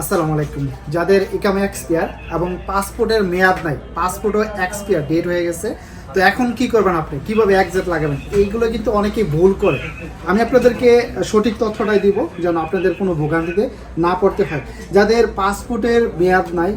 আসসালামু আলাইকুম। যাদের ইকাম এক্সপিয়ার এবং পাসপোর্টের মেয়াদ নাই পাসপোর্টও এক্সপিয়ার ডেট হয়ে গেছে, তো এখন কি করবেন আপনি? কীভাবে একজেট লাগাবেন? এইগুলো কিন্তু অনেকেই ভুল করে। আমি আপনাদেরকে সঠিক তথ্যটাই দিব, যেন আপনাদের কোনো ভোগান্তিতে না পড়তে হয়। যাদের পাসপোর্টের মেয়াদ নাই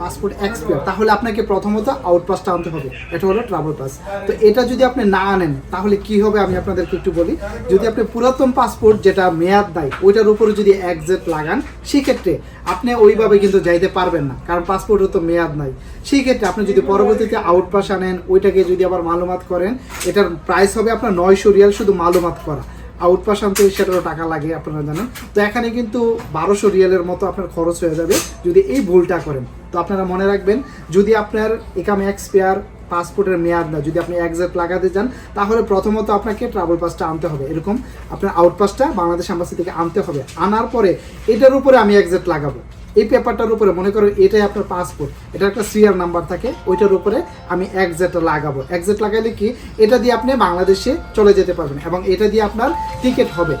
পাসপোর্ট এক্সপায়ার, তাহলে আপনাকে প্রথমত আউট পাসটা আনতে হবে। এটা হলো ট্রাভেল পাস তো এটা যদি আপনি না আনেন, তাহলে কি হবে আমি আপনাদেরকে একটু বলি। যদি আপনি পুরাতন পাসপোর্ট, যেটা মেয়াদ দেয়, ওইটার উপরে যদি একজেট লাগান, সেক্ষেত্রে আপনি ওইভাবে কিন্তু যাইতে পারবেন না, কারণ পাসপোর্টের তো মেয়াদ নাই। সেই ক্ষেত্রে আপনি যদি পরবর্তীতে আউট পাস আনেন, ওইটাকে যদি আবার মালুমাত করেন, এটার প্রাইস হবে আপনার নয়শো রিয়াল শুধু মালুমাত করা। আউট পাস আনতে সেটারও টাকা লাগে আপনারা জানেন। তো এখানে কিন্তু বারোশো রিয়ালের মতো আপনার খরচ হয়ে যাবে যদি এই ভুলটা করেন। তো আপনারা মনে রাখবেন, যদি আপনার একাম এক্সপায়ার পাসপোর্টের মেয়াদ না, যদি আপনি একজ্যাক্ট লাগাতে চান, তাহলে প্রথমত আপনাকে ট্রাভেল পাসটা আনতে হবে। এরকম আপনার আউটপাসটা বাংলাদেশ অ্যাম্বাসি থেকে আনতে হবে। আনার পরে এটার উপরে আমি একজ্যাক্ট লাগাবো। এই পেপারটার উপরে মনে করো এটাই আপনার পাসপোর্ট এটা একটা সিরিয়াল নাম্বার থাকে, ওইটার উপরে আমি একজেট লাগাবো। একজেট লাগাইলে কি? এটা দিয়ে আপনি বাংলাদেশে চলে যেতে পারবেন এবং এটা দিয়ে আপনার টিকিট হবে।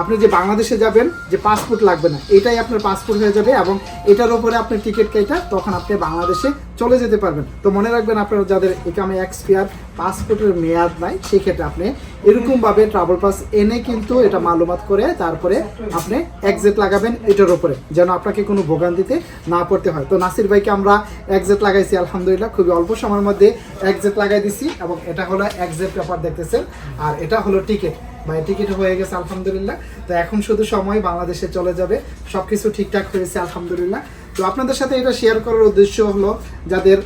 আপনি যে বাংলাদেশে যাবেন, যে পাসপোর্ট লাগবে না, এটাই আপনার পাসপোর্ট হয়ে যাবে এবং এটার উপরে আপনি টিকিট কেটে তখন আপনি বাংলাদেশে চলে যেতে পারবেন। তো মনে রাখবেন আপনারা যাদের একামে এক্সপিয়ার পাসপোর্টের মেয়াদ নাই, সেক্ষেত্রে আপনি এরকমভাবে ট্রাভেল পাস এনে কিন্তু এটা মালুমাত করে তারপরে আপনি এক্সিট লাগাবেন এটার উপরে, যেন আপনাকে কোনো ভোগান্তিতে না পড়তে হয়। তো নাসির ভাইকে আমরা এক্সিট লাগাইছি, আলহামদুলিল্লাহ, খুবই অল্প সময়ের মধ্যে এক্সিট লাগাই দিছি এবং এটা হলো এক্সিট পেপার দেখতেছেন, আর এটা হলো টিকিট ভাই টিকিট হয়ে গেছে, আলহামদুলিল্লাহ। তো এখন শুধু সময় বাংলাদেশে চলে যাবে। সব কিছু ঠিকঠাক হয়েছে, আলহামদুলিল্লাহ। তো আপনাদের সাথে এটা শেয়ার করার উদ্দেশ্য হলো, যাদের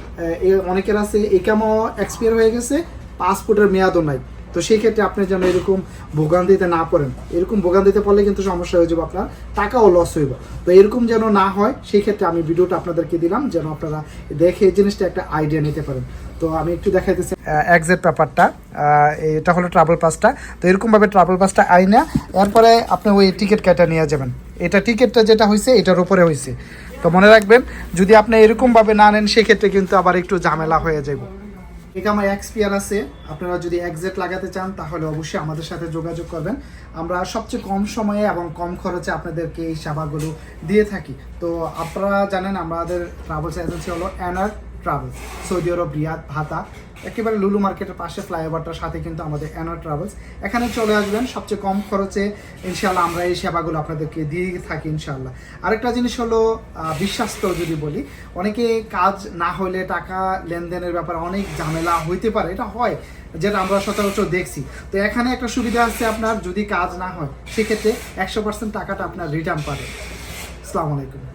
অনেকের আছে একামো এক্সপায়ার হয়ে গেছে? পাসপোর্টের মেয়াদও নাই। তো সেই ক্ষেত্রে আপনি যেন এরকম ভোগান্তিতে না পড়েন। এরকম ভোগান্তিতে পড়লে কিন্তু সমস্যা হয়ে যাবে আপনার, টাকাও লস হইব। তো এরকম যেন না হয়, সেই ক্ষেত্রে আমি ভিডিওটা আপনাদেরকে দিলাম, যেন আপনারা দেখে এই জিনিসটা একটা আইডিয়া নিতে পারেন। তো আমি একটু দেখাইতেছি এক্সেট পেপারটা এটা হলো ট্রাভেল পাসটা তো এরকমভাবে ট্রাভেল পাসটা আইনা, এরপরে আপনি ওই টিকিট কেটে নিয়ে যাবেন। এটা টিকিটটা যেটা হয়েছে এটার উপরে হয়েছে তো মনে রাখবেন, যদি আপনি এরকমভাবে না নেন, সেক্ষেত্রে কিন্তু আবার একটু ঝামেলা হয়ে যাবে এটা আমার এক্সপিয়ার আছে। আপনারা যদি একজেট লাগাতে চান, তাহলে অবশ্যই আমাদের সাথে যোগাযোগ করবেন। আমরা সবচেয়ে কম সময়ে এবং কম খরচে আপনাদেরকে এই সেবাগুলো দিয়ে থাকি। তো আপনারা জানেন, আমাদের ট্রাভেলস এজেন্সি হলো Anar travels Saudi Arab Riyadh ভাতা একেবারে লুলু মার্কেটের পাশে ফ্লাইওভারটার সাথে কিন্তু আমাদের অ্যানার ট্রাভেলস এখানে চলে আসবেন, সবচেয়ে কম খরচে ইনশাল্লাহ আমরা এই সেবাগুলো আপনাদেরকে দিয়ে থাকি ইনশাল্লাহ আরেকটা জিনিস হলো বিশ্বাস্ত যদি বলি, অনেকে কাজ না হলে টাকা লেনদেনের ব্যাপারে অনেক ঝামেলা হইতে পারে, এটা হয়, যেটা আমরা সচরাচর দেখছি। তো এখানে একটা সুবিধা আছে আপনার, যদি কাজ না হয়, সেক্ষেত্রে একশো পার্সেন্ট টাকাটা আপনার রিটার্ন পাবে। আসসালামু আলাইকুম।